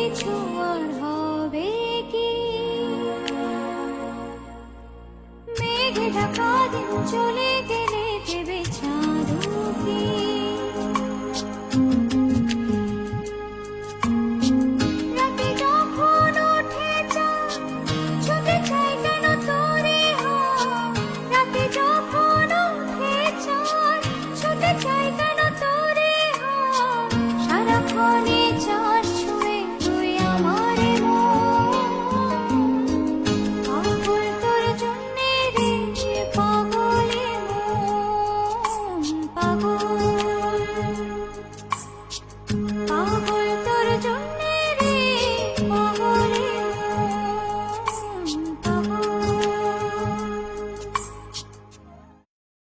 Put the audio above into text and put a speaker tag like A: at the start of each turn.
A: কিছু আর হবে কি? মেঘে ঢাকা দিন চলে গেলে দেবে